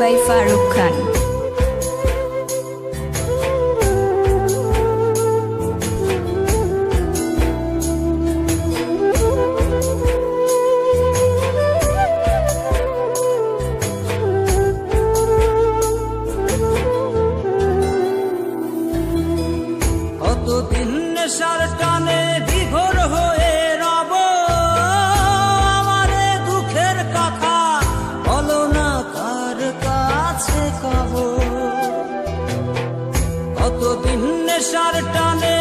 By Faruk Khan কতদিন নেশার টানে কাছে কব। কতদিন নেশার টানে